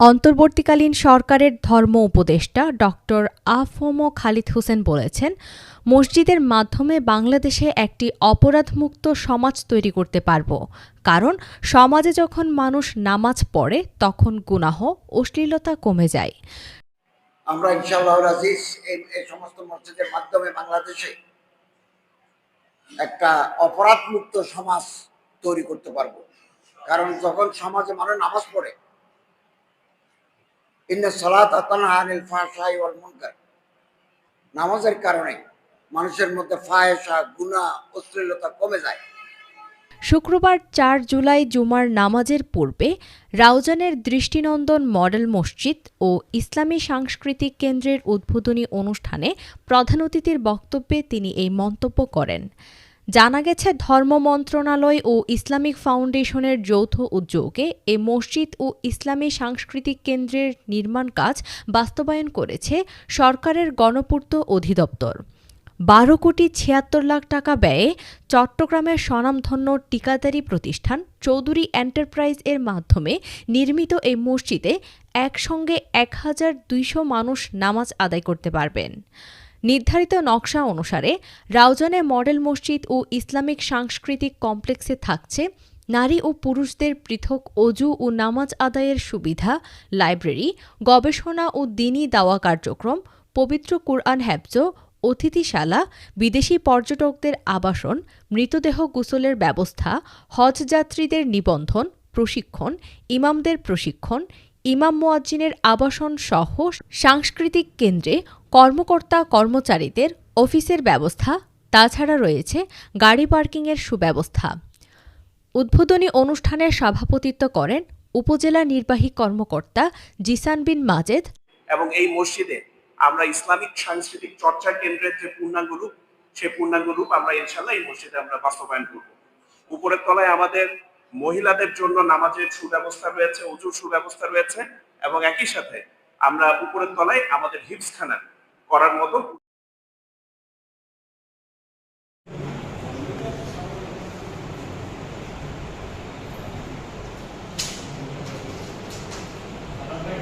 অন্তর্বর্তীকালীন সরকারের ধর্ম উপদেষ্টা ডক্টর আফম খালিদ হোসেন বলেছেন, মসজিদের মাধ্যমে বাংলাদেশে একটি অপরাধমুক্ত সমাজ তৈরি করতে পারব। কারণ, সমাজে যখন মানুষ নামাজ পড়ে, তখন গুনাহ, অশ্লীলতা কমে যায়। আমরা এই সমস্ত মসজিদের মাধ্যমে বাংলাদেশে একটা অপরাধ মুক্ত সমাজ তৈরি করতে পারব। কারণ যখন সমাজে মানুষ নামাজ পড়ে নামাজের কারণে মানুষের মধ্যে গুনাহ, অশ্লীলতা কমে যায়। শুক্রবার চার জুলাই জুমার নামাজের পূর্বে রাউজানের দৃষ্টিনন্দন মডেল মসজিদ ও ইসলামী সাংস্কৃতিক কেন্দ্রের উদ্বোধনী অনুষ্ঠানে প্রধান অতিথির বক্তব্যে তিনি এই মন্তব্য করেন। জানা গেছে, ধর্ম মন্ত্রণালয় ও ইসলামিক ফাউন্ডেশনের যৌথ উদ্যোগে এ মসজিদ ও ইসলামী সাংস্কৃতিক কেন্দ্রের নির্মাণ কাজ বাস্তবায়ন করেছে সরকারের গণপূর্ত অধিদপ্তর। বারো কোটি ছিয়াত্তর লাখ টাকা ব্যয়ে চট্টগ্রামের স্বনামধন্য টিকাদারি প্রতিষ্ঠান চৌধুরী এন্টারপ্রাইজ এর মাধ্যমে নির্মিত এই মসজিদে একসঙ্গে এক হাজার দুইশো মানুষ নামাজ আদায় করতে পারবেন। নির্ধারিত নকশা অনুসারে রাউজানে মডেল মসজিদ ও ইসলামিক সাংস্কৃতিক কমপ্লেক্সে থাকছে নারী ও পুরুষদের পৃথক অজু ও নামাজ আদায়ের সুবিধা, লাইব্রেরি, গবেষণা ও দিনী দাওয়া কার্যক্রম, পবিত্র কুরআন হ্যাবজ অতিথিশালা, বিদেশি পর্যটকদের আবাসন, মৃতদেহ গোসলের ব্যবস্থা হজযাত্রীদের নিবন্ধন, প্রশিক্ষণ, ইমামদের প্রশিক্ষণ, ইমাম মোয়াজ্জিনের আবাসন সহ সাংস্কৃতিক কেন্দ্রে কর্মকর্তা কর্মচারীদের অফিসের ব্যবস্থা, তাছাড়া রয়েছে গাড়ি পার্কিংয়ের সুব্যবস্থা। উদ্বোধনী অনুষ্ঠানের সভাপতিত্ব করেন উপজেলা নির্বাহী কর্মকর্তা জিসান বিন মাজেদ। এবং এই মসজিদে আমরা ইসলামিক সাংস্কৃতিক চর্চা কেন্দ্রের যে পূর্ণাঙ্গ রূপ, সেই পূর্ণাঙ্গ রূপ আমরা ইনশাল্লাহ এই মসজিদে আমরা বাস্তবায়ন করব। উপরের তলায় আমাদের মহিলাদের জন্য নামাজের সুব্যবস্থা রয়েছে উঁচুর সুব্যবস্থা রয়েছে এবং একই সাথে আমরা উপরের তলায় আমাদের হিপসখানা করার মতো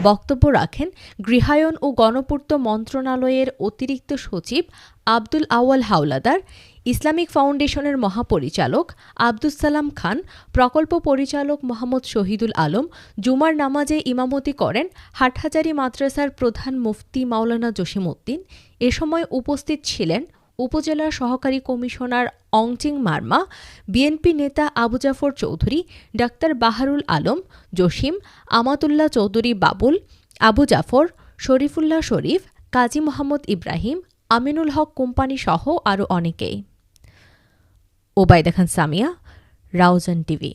বক্তব্য রাখেন গৃহায়ন ও গণপূর্ত মন্ত্রণালয়ের অতিরিক্ত সচিব আব্দুল আওয়াল হাওলাদার, ইসলামিক ফাউন্ডেশনের মহাপরিচালক আব্দুস সালাম খান, প্রকল্প পরিচালক মোহাম্মদ শহীদুল আলম, জুমার নামাজে ইমামতি করেন হাটহাজারি মাদ্রাসার প্রধান মুফতি মাওলানা জসিমউদ্দিন। এ সময় উপস্থিত ছিলেন উপজেলার সহকারী কমিশনার অংচিং মার্মা, বিএনপি নেতা আবু জাফর চৌধুরী, ডাক্তার বাহারুল আলম, জসিম আমাতুল্লাহ চৌধুরী বাবুল, আবু জাফর, শরীফুল্লাহ শরীফ, কাজী মোহাম্মদ ইব্রাহিম, আমিনুল হক কোম্পানি সহ আরও অনেকেই। ওবায়দা খান সামিয়া, রাউজান টিভি।